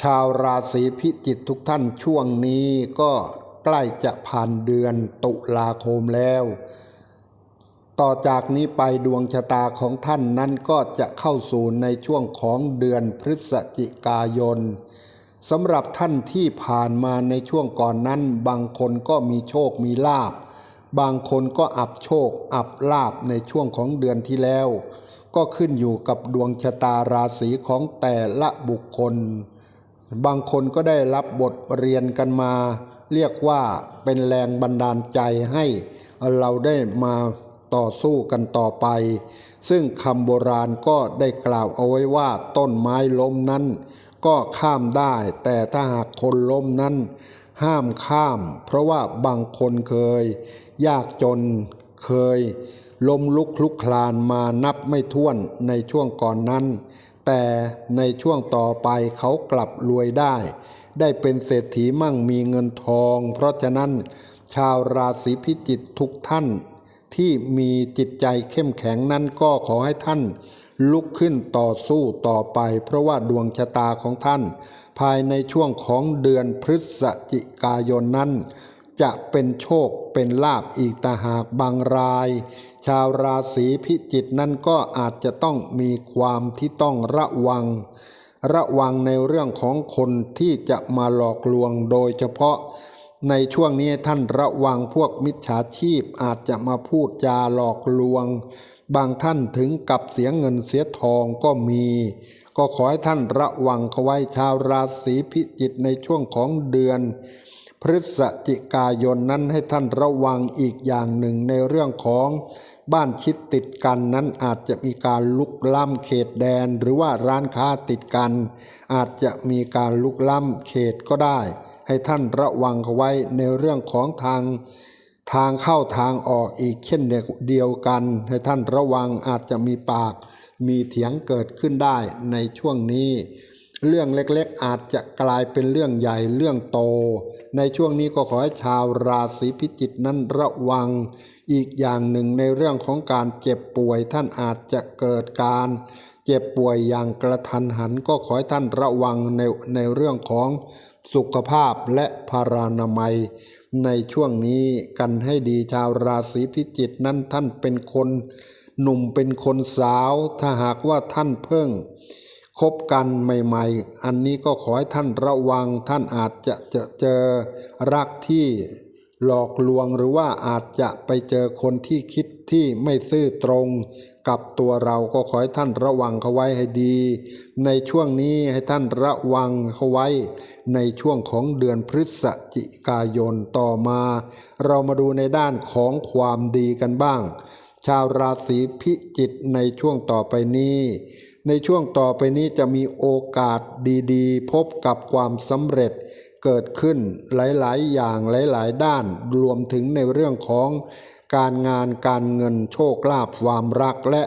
ชาวราศีพิจิกทุกท่านช่วงนี้ก็ใกล้จะผ่านเดือนตุลาคมแล้ว ต่อจากนี้ไปดวงชะตาของท่านนั้นก็จะเข้าสู่ในช่วงของเดือนพฤศจิกายนสำหรับท่านที่ผ่านมาในช่วงก่อนนั้น บางคนก็มีโชคมีลาบบางคนก็อับโชคอับลาบในช่วงของเดือนที่แล้ว ก็ขึ้นอยู่กับดวงชะตาราศีของแต่ละบุคคล บางคนก็ได้รับบทเรียนกันมา เรียกว่าเป็นแรงบันดาลใจให้เราได้มาต่อสู้กันต่อไป ซึ่งคำโบราณก็ได้กล่าวเอาไว้ว่าต้นไม้ล้มนั้น ก็ข้ามได้ แต่ถ้าหากคนล้มนั้น ห้ามข้าม เพราะว่าบางคนเคย ยากจนเคยล้มลุกคลุกคลานมานับไม่ถ้วนในช่วงก่อนนั้น แต่ในช่วงต่อไปเขากลับรวยได้ ได้เป็นเศรษฐีมั่งมีเงินทอง เพราะฉะนั้น ชาวราศีพิจิกทุกท่าน ที่มีจิตใจเข้มแข็งนั้นก็ขอให้ท่าน ลุกขึ้นต่อสู้ต่อไป เพราะว่าดวงชะตาของท่าน ภายในช่วงของเดือนพฤศจิกายนนั้น จะเป็นโชคเป็นลาบอีกตาหากบางราย ชาวราศีพิจิกนั้นก็อาจจะต้องมีความที่ต้องระวัง ระวังในเรื่องของคนที่จะมาหลอกลวงโดยเฉพาะ ในช่วงนี้ท่านระวังพวกมิจฉาชีพอาจจะมาพูดจาหลอกลวง บางท่านถึงกับเสียเงินเสียทองก็มีก็ขอให้ท่านระวังเขาไว้ชาวราศีพิจิกในช่วงของเดือน พฤศจิกายนนั้นให้ท่านระวังอีกอย่างหนึ่งในเรื่องของบ้านชิดติดกันนั้นอาจจะมีการลุกล้ำเขตแดน หรือว่าร้านค้าติดกัน อาจจะมีการลุกล้ำเขตก็ได้ ให้ท่านระวังเขาไว้ในเรื่องของทางทางเข้าทางออกอีกเช่นเดียวกัน ให้ท่านระวังอาจจะมีปาก มีเถียงเกิดขึ้นได้ในช่วงนี้ เรื่องเล็กๆ อาจจะกลายเป็นเรื่องใหญ่เรื่องโต ในช่วงนี้ก็ขอให้ชาวราศีพิจิกนั้นระวัง อีกอย่างหนึ่งในเรื่องของการเจ็บป่วยท่านอาจจะเกิดการเจ็บป่วยอย่างกระทันหันก็ขอให้ท่านระวังในในเรื่องของสุขภาพและพารานามัย ในช่วงนี้กันให้ดีชาวราศีพิจิกนั้นท่านเป็นคน หนุ่มเป็นคนสาว ถ้าหากว่าท่านเพิ่ง คบกันใหม่ ๆ อันนี้ก็ขอให้ท่านระวังท่านอาจจะเจอเจอรักที่หลอกลวงหรือว่าอาจจะไปเจอคนที่คิดที่ไม่ซื่อตรงกับตัวเราก็ขอให้ท่านระวังเขาไว้ให้ดี ในช่วงนี้ให้ท่านระวังเขาไว้ ในช่วงของเดือนพฤศจิกายนต่อมา เรามาดูในด้านของความดีกันบ้าง ชาวราศีพิจิกในช่วงต่อไปนี้ ในช่วงต่อไปนี้จะมีโอกาสดีๆ พบกับความสำเร็จเกิดขึ้นหลายๆ อย่างหลายๆ ด้านรวมถึงในเรื่องของการงานการเงินโชคลาภความรักและ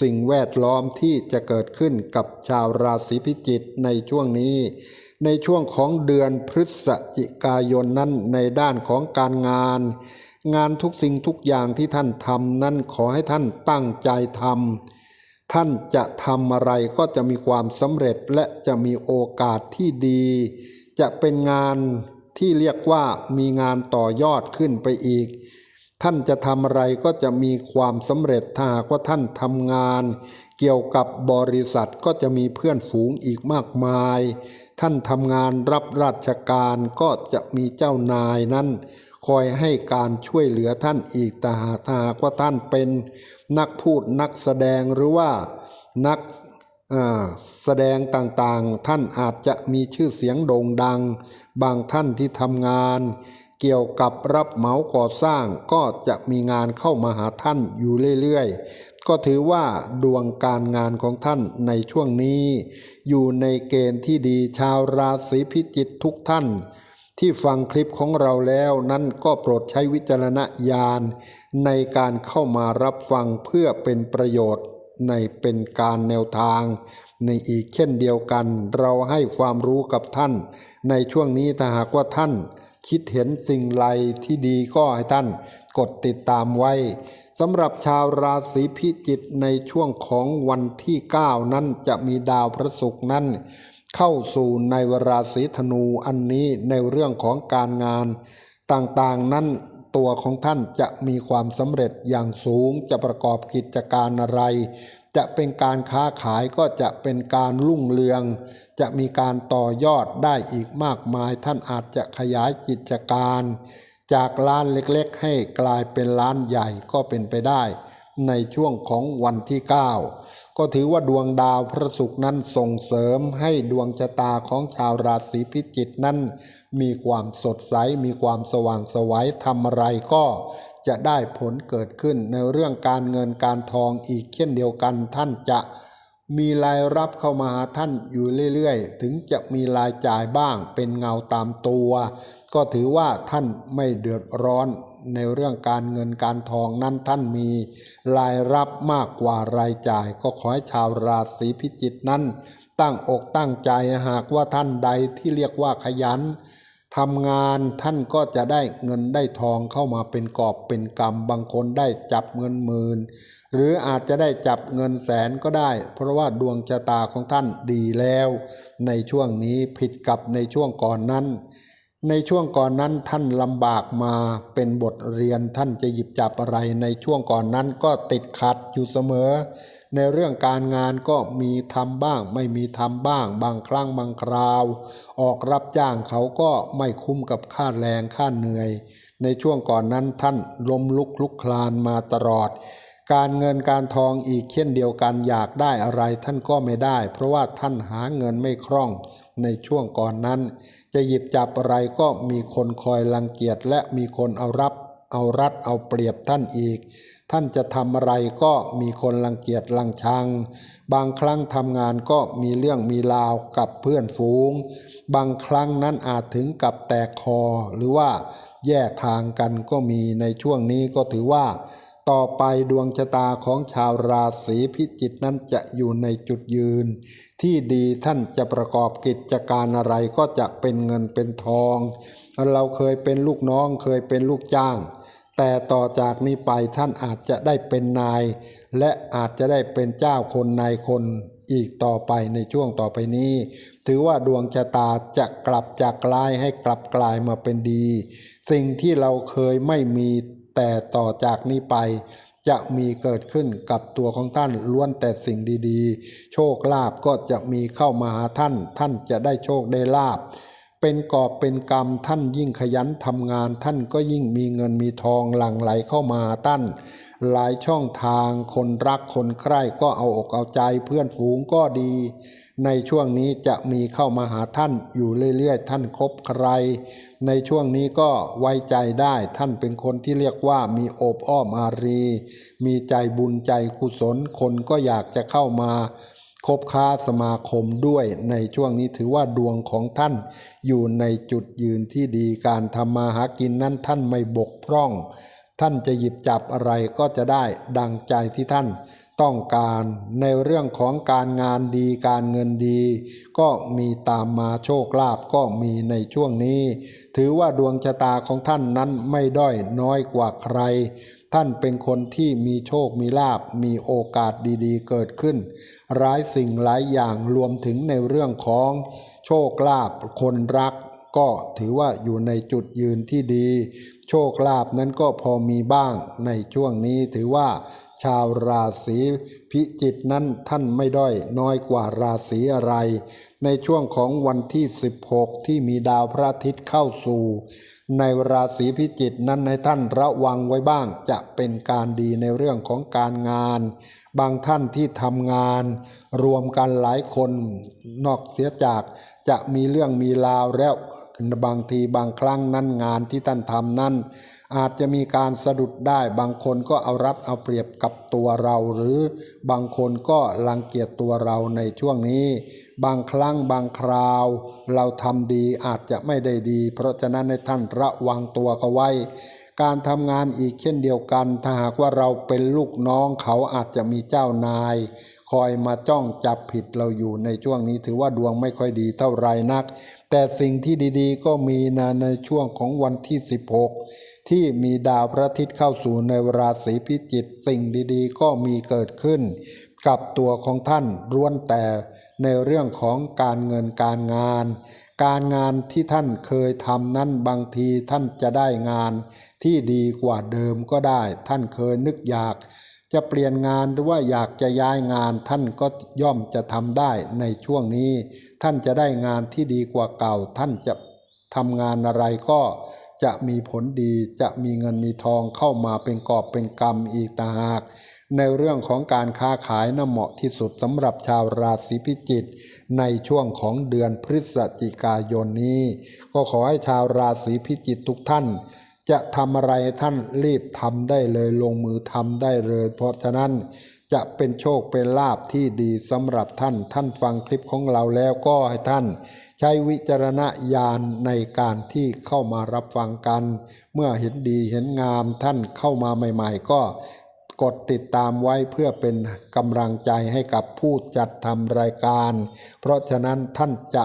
สิ่งแวดล้อมที่จะเกิดขึ้นกับชาวราศีพิจิกในช่วงนี้ ในช่วงของเดือนพฤศจิกายนนั้นในด้านของการงาน งานทุกสิ่งทุกอย่างที่ท่านทำนั้นขอให้ท่านตั้งใจทำ ท่านจะทำอะไรก็จะมีความสำเร็จและจะมีโอกาสที่ดี จะเป็นงานที่เรียกว่ามีงานต่อยอดขึ้นไปอีก ท่านจะทำอะไรก็จะมีความสำเร็จถ้าหากว่าท่านทำงาน เกี่ยวกับบริษัทก็จะมีเพื่อนฝูงอีกมากมาย ท่านทำงานรับราชการก็จะมีเจ้านายนั้น คอยให้การช่วยเหลือท่านอีกแต่หากว่าท่านเป็นนักพูดนักแสดงหรือว่านักแสดงต่างๆ ท่านอาจจะมีชื่อเสียงโด่งดัง บางท่านที่ทำงาน เกี่ยวกับรับเหมาก่อสร้างก็จะมีงานเข้ามาหาท่านอยู่เรื่อยๆ ก็ถือว่าดวงการงานของท่านในช่วงนี้ อยู่ในเกณฑ์ที่ดีชาวราศีพิจิกทุกท่าน ที่ฟังคลิปของเราแล้วนั้นก็โปรดใช้วิจารณญาณ ในการเข้ามารับฟังเพื่อเป็นประโยชน์ในเป็นการแนวทาง ในอีกเช่นเดียวกัน เราให้ความรู้กับท่าน ในช่วงนี้ถ้าหากว่าท่าน คิดเห็นสิ่งไรที่ดีก็ให้ท่านกดติดตามไว้สำหรับชาวราศีพิจิกในช่วงของวันที่ 9 นั้นจะมีดาวพระศุกร์นั้น เข้าสู่ในเวลาสีธนูอันนี้ในเรื่องของการงาน ต่างๆนั้นตัวของท่านจะมีความสำเร็จอย่างสูงจะประกอบกิจการอะไร จะเป็นการค้าขายก็จะเป็นการรุ่งเรือง จะมีการต่อยอดได้อีกมากมาย ท่านอาจจะขยายกิจการ จากร้านเล็กๆ ให้กลายเป็นร้านใหญ่ก็เป็นไปได้ ในช่วงของวันที่ 9 ก็ถือว่าดวงดาวพระศุกร์นั้นส่งเสริมให้ดวงชะตาของชาวราศีพิจิกนั้น มีความสดใส มีความสว่างไสวัยทำอะไรก็จะได้ผลเกิดขึ้นในเรื่องการเงินการทองอีกเช่นเดียวกันท่านจะมีรายรับเข้ามาหาท่านอยู่เรื่อยๆ ถึงจะมีรายจ่ายบ้างเป็นเงาตามตัว ก็ถือว่าท่านไม่เดือดร้อน ในเรื่องการเงินการทองนั้นท่านมีรายรับมากกว่ารายจ่าย ก็ขอให้ชาวราศีพิจิกนั้น ตั้งอกตั้งใจหากว่าท่านใดที่เรียกว่าขยันทำงานท่านก็จะได้เงินได้ทองเข้ามาเป็นกอบเป็นกำบางคนได้จับเงินหมื่นหรืออาจจะได้จับเงินแสนก็ได้ เพราะว่าดวงชะตาของท่านดีแล้ว ในช่วงนี้ผิดกับในช่วงก่อนนั้น ในช่วงก่อนนั้นท่านลำบากมาเป็นบทเรียนท่านจะหยิบจับอะไร ในช่วงก่อนนั้นก็ติดขัดอยู่เสมอ ในเรื่องการงานก็มีทำบ้าง ไม่มีทำบ้าง บางครั้งบางคราว ออกรับจ้างเขาก็ไม่คุ้มกับค่าแรงค่าเหนื่อย ในช่วงก่อนนั้นท่านล้มลุกลุกคลานมาตลอด การเงินการทองอีกเช่นเดียวกันอยากได้อะไรท่านก็ไม่ได้ เพราะว่าท่านหาเงินไม่คล่องในช่วงก่อนนั้น จะหยิบจับอะไรก็มีคนคอยรังเกียจและมีคนเอารับ เอารัดเอาเปรียบท่านอีก ท่านจะทำอะไรก็มีคนรังเกียจรังชัง บางครั้งทำงานก็มีเรื่องมีราวกับเพื่อนฝูง บางครั้งนั้นอาจถึงกับแตกคอหรือว่าแยกทางกันก็มีในช่วงนี้ก็ถือว่า ต่อไปดวงชะตาของชาวราศีพิจิกนั้นจะอยู่ในจุดยืน ที่ดีท่านจะประกอบกิจการอะไรก็จะเป็นเงินเป็นทอง เราเคยเป็นลูกน้องเคยเป็นลูกจ้าง แต่ต่อจากนี้ไปท่านอาจจะได้เป็นนาย และอาจจะได้เป็นเจ้าคนนายคนอีกต่อไปในช่วงต่อไปนี้ ถือว่าดวงชะตาจะกลับจากกลายให้กลับกลายมาเป็นดี สิ่งที่เราเคยไม่มี แต่ต่อจากนี้ไป จะมีเกิดขึ้นกับตัวของท่านล้วนแต่สิ่งดีๆ โชคลาภก็จะมีเข้ามาหาท่าน ท่านจะได้โชคได้ลาภเป็นกอบเป็นกรรมท่านยิ่งขยันทำงาน ท่านก็ยิ่งมีเงินมีทองหลั่งไหลเข้ามาท่านหลายช่องทางคนรักคนใคร่ก็เอาอกเอาใจเพื่อนฝูงก็ดี ในช่วงนี้จะมีเข้ามาหาท่านอยู่เรื่อยๆ ท่านคบใคร ในช่วงนี้ก็ไว้ใจได้ท่านเป็นคนที่เรียกว่ามีโอบอ้อมอารี มีใจบุญใจกุศลคนก็อยากจะเข้ามาคบค้าสมาคมด้วยในช่วงนี้ถือว่าดวงของท่าน อยู่ในจุดยืนที่ดีการทำมาหากินนั้นท่านไม่บกพร่อง ท่านจะหยิบจับอะไรก็จะได้ดังใจที่ท่านต้องการในเรื่องของการงานดีการเงินดี ก็มีตามมาโชคลาภก็มีในช่วงนี้ ถือว่าดวงชะตาของท่านนั้นไม่ด้อยน้อยกว่าใคร ท่านเป็นคนที่มีโชคมีลาบมีโอกาสดีๆ เกิดขึ้นร้ายสิ่งหลายอย่างรวมถึงในเรื่องของโชคลาภคนรักก็ถือว่าอยู่ในจุดยืนที่ดี โชคลาภนั้นก็พอมีบ้างในช่วงนี้ถือว่าชาวราศีพิจิกนั้นท่านไม่ด้อยน้อยกว่าราศีอะไร ในช่วงของวันที่ 16 ที่มีดาวพระอาทิตย์เข้าสู่ ในราศีพิจิกนั้นให้ท่านระวังไว้บ้างจะเป็นการดีในเรื่องของการงาน บางท่านที่ทำงาน รวมกันหลายคนนอกเสียจากจะมีเรื่องมีราวแล้ว บางทีบางครั้งนั้นงานที่ท่านทำนั้น อาจจะมีการสะดุดได้บางคนก็เอารัดเอาเปรียบกับตัวเรา หรือบางคนก็รังเกียจตัวเราในช่วงนี้ บางครั้งบางคราว เราทำดีอาจจะไม่ได้ดี เพราะฉะนั้นให้ท่านระวังตัวเขาไว้การทำงานอีกเช่นเดียวกัน ถ้าหากว่าเราเป็นลูกน้องเขาอาจจะมีเจ้านาย คอยมาจ้องจับผิดเราอยู่ในช่วงนี้ถือว่าดวงไม่ค่อยดีเท่าไรนัก แต่สิ่งที่ดีๆ ก็มีนะในช่วงของวันที่ 16 ที่มีดาวพระอาทิตย์เข้าสู่ในราศีพิจิกสิ่งดีๆ ก็มีเกิดขึ้น กับตัวของท่านล้วนแต่ในเรื่องของการเงินการงาน การงานที่ท่านเคยทำนั้นบางทีท่านจะได้งานที่ดีกว่าเดิมก็ได้ ท่านเคยนึกอยาก จะเปลี่ยนงานหรือว่าอยากจะย้ายงานท่านก็ย่อมจะทำได้ในช่วงนี้ ท่านจะได้งานที่ดีกว่าเก่า ท่านจะทำงานอะไรก็จะมีผลดีจะมีเงินมีทองเข้ามาเป็นกอบเป็นกำอีกต่างหาก ในเรื่องของการค้าขายน่ะเหมาะที่สุดสำหรับชาวราศีพิจิกในช่วงของเดือนพฤศจิกายนนี้ ก็ขอให้ชาวราศีพิจิกทุกท่าน จะทำอะไรท่านรีบทำได้เลยลงมือทำได้เลย เพราะฉะนั้นจะเป็นโชคเป็นลาภที่ดีสำหรับท่าน ท่านฟังคลิปของเราแล้วก็ให้ท่าน ใช้วิจารณญาณในการที่เข้ามารับฟังกัน เมื่อเห็นดีเห็นงามท่านเข้ามาใหม่ๆ ก็กดติดตามไว้เพื่อเป็นกำลังใจให้กับผู้จัดทำรายการ เพราะฉะนั้นท่านจะ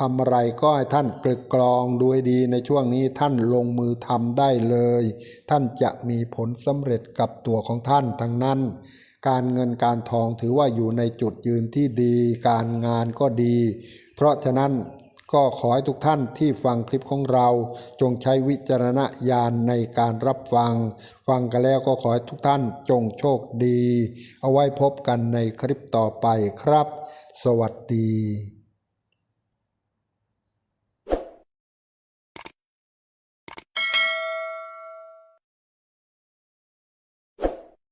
ทำอะไรก็ให้ท่านกลึกกรองดูให้ดีในช่วงนี้ท่านลงมือทำได้เลย ท่านจะมีผลสำเร็จกับตัวของท่านทั้งนั้น การเงินการทองถือว่าอยู่ในจุดยืนที่ดี การงานก็ดี เพราะฉะนั้นก็ขอให้ทุกท่านที่ฟังคลิปของเรา จงใช้วิจารณญาณในการรับฟัง ฟังกันแล้วก็ขอให้ทุกท่านจงโชคดี เอาไว้พบกันในคลิปต่อไปครับ สวัสดี